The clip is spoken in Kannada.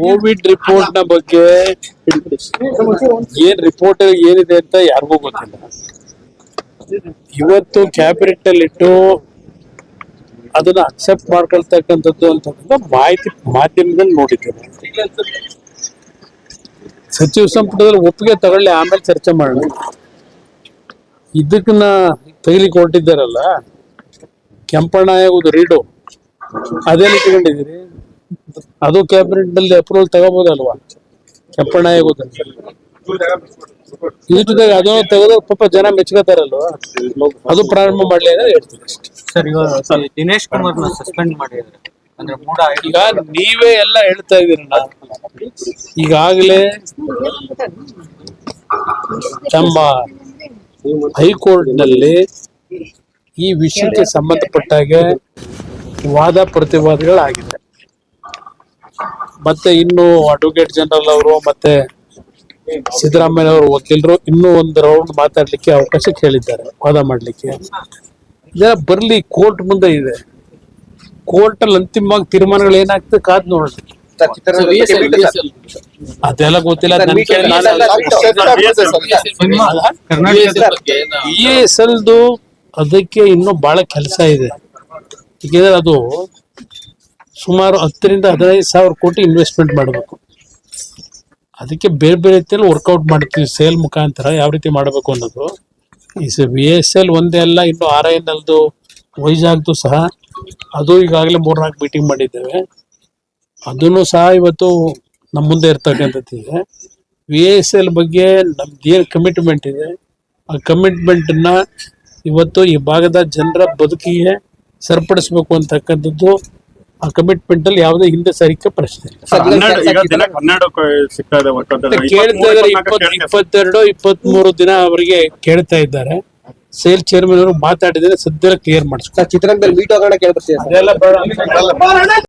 ಕೋವಿಡ್ ರಿಪೋರ್ಟ್ನ ಬಗ್ಗೆ ಏನ್ ರಿಪೋರ್ಟ್ ಏನಿದೆ ಅಂತ ಯಾರಿಗೂ ಗೊತ್ತಿಲ್ಲ. ಇವತ್ತು ಕ್ಯಾಬಿನೆಟ್ ಅಲ್ಲಿ ಇಟ್ಟು ಅದನ್ನ ಅಕ್ಸೆಪ್ಟ್ ಮಾಡ್ಕೊಳ್ತಕ್ಕಂಥದ್ದು ಅಂತಂದ್ರೆ ಮಾಹಿತಿ ಮಾಧ್ಯಮದಲ್ಲಿ ನೋಡಿದ್ದೇನೆ ಸಚಿವ ಸಂಪುಟದಲ್ಲಿ ಒಪ್ಪಿಗೆ ತಗೊಳ್ಳಿ, ಆಮೇಲೆ ಚರ್ಚೆ ಮಾಡೋಣ. ಇದಕ್ಕನ್ನ ತೆಗಿಲಿಕ್ಕೆ ಹೊರಟಿದ್ದಾರಲ್ಲ ಕೆಂಪಣ್ಣ ಆಗೋದು ರೀಡು. ಅದೇನು ಇಟ್ಕೊಂಡಿದ್ದೀರಿ? ಅದು ಕ್ಯಾಬಿನೆಟ್ನಲ್ಲಿ ಅಪ್ರೂವಲ್ ತಗೋಬಹುದಲ್ವಾ? ಕೆಂಪಣ್ಣ ಆಗೋದು ಈ ಜೊತೆಗೆ ಅದನ್ನು ತೆಗೆದು ಪಾಪ ಜನ ಮೆಚ್ಕೋತಾರಲ್ವಾ? ಅದು ಪ್ರಾರಂಭ ಮಾಡ್ಲಿ ಅಂತ ಹೇಳ್ತೀನಿ ಅಷ್ಟೇ. ಸರ್ ಇವಾಗ ದಿನೇಶ್ ಕುಮಾರ್ ಸಸ್ಪೆಂಡ್ ಮಾಡಿದ್ದಾರೆ. ಅಂದ್ರೆ ಮೂಡ ಈಗ ನೀವೇ ಎಲ್ಲ ಹೇಳ್ತಾ ಇದೀರಣ್ಣ ಈಗಾಗಲೇ ನಮ್ಮ ಹೈಕೋರ್ಟ್ನಲ್ಲಿ ಈ ವಿಷಯಕ್ಕೆ ಸಂಬಂಧಪಟ್ಟಾಗೆ ವಾದ ಪ್ರತಿವಾದಗಳಾಗಿದೆ ಮತ್ತೆ ಇನ್ನು ಅಡ್ವೊಕೇಟ್ ಜನರಲ್ ಅವರು ಮತ್ತೆ ಸಿದ್ದರಾಮಯ್ಯ ಅವರು ವಕೀಲರು ಇನ್ನೂ ಒಂದು ರೌಂಡ್ ಮಾತಾಡ್ಲಿಕ್ಕೆ ಅವಕಾಶ ಕೇಳಿದ್ದಾರೆ ವಾದ ಮಾಡ್ಲಿಕ್ಕೆ. ಇದೆಲ್ಲ ಬರ್ಲಿ ಕೋರ್ಟ್ ಮುಂದೆ ಇದೆ. ಕೋರ್ಟ್ ಅಲ್ಲಿ ಅಂತಿಮವಾಗಿ ತೀರ್ಮಾನಗಳು ಏನಾಗ್ತದೆ ಕಾದ್ ನೋಡ್ರಿ ಅದೆಲ್ಲ ಗೊತ್ತಿಲ್ಲ ಬಿ ಎಸ್ ಎಲ್ದು ಅದಕ್ಕೆ ಇನ್ನೂ ಬಹಳ ಕೆಲಸ ಇದೆ. ಏಕೆಂದ್ರೆ ಅದು ಸುಮಾರು ಹತ್ತರಿಂದ ಹದಿನೈದು ಸಾವಿರ ಕೋಟಿ ಇನ್ವೆಸ್ಟ್ಮೆಂಟ್ ಮಾಡಬೇಕು. ಅದಕ್ಕೆ ಬೇರೆ ಬೇರೆ ರೀತಿಯಲ್ಲಿ ವರ್ಕೌಟ್ ಮಾಡ್ತೀವಿ ಸೇಲ್ ಮುಖಾಂತರ ಯಾವ ರೀತಿ ಮಾಡಬೇಕು ಅನ್ನೋದು. ಈ ಬಿ ಎಸ್ ಎಲ್ ಒಂದೇ ಅಲ್ಲ, ಇನ್ನು ಆರ್ ಐ ಎನ್ ಎಲ್ದು ವೈಜಾಗ್ದು ಸಹ ಅದು ಈಗಾಗಲೇ ಮೂರ್ನಾಲ್ಕು ಮೀಟಿಂಗ್ ಮಾಡಿದ್ದೇವೆ. ಅದನ್ನು ಸಹ ಇವತ್ತು ನಮ್ಮ ಮುಂದೆ ಇರ್ತಕ್ಕಂಥದ್ದಿದೆ ವಿ ಎಸ್ ಎಲ್ ಬಗ್ಗೆ ನಮ್ದು ಏನು ಕಮಿಟ್ಮೆಂಟ್ ಇದೆ, ಆ ಕಮಿಟ್ಮೆಂಟನ್ನು ಇವತ್ತು ಈ ಭಾಗದ ಜನರ ಬದುಕಿಗೆ ಸರಿಪಡಿಸ್ಬೇಕು ಅಂತಕ್ಕಂಥದ್ದು ಆ ಕಮಿಟ್ಮೆಂಟ್ ಅಲ್ಲಿ ಯಾವುದೇ ಹಿಂದೆ ಸರಿಕೆ ಪ್ರಶ್ನೆ ಇಲ್ಲ. ಕೇಳ್ತಾ ಇಪ್ಪತ್ ಇಪ್ಪತ್ತೆರಡು ಇಪ್ಪತ್ತ್ ಮೂರು ದಿನ ಅವರಿಗೆ ಕೇಳ್ತಾ ಇದ್ದಾರೆ. ಸೇಲ್ ಚೇರ್ಮನ್ ಅವರು ಮಾತಾಡಿದ್ರೆ ಸದ್ಯ ಕ್ಲಿಯರ್ ಮಾಡಿಸ್ತಾರೆ ಚಿತ್ರರಂಗದಲ್ಲಿ ಮೀಟ್ ಹೋಗೋಣ ಕೇಳ್ಬರ್ತೀವಿ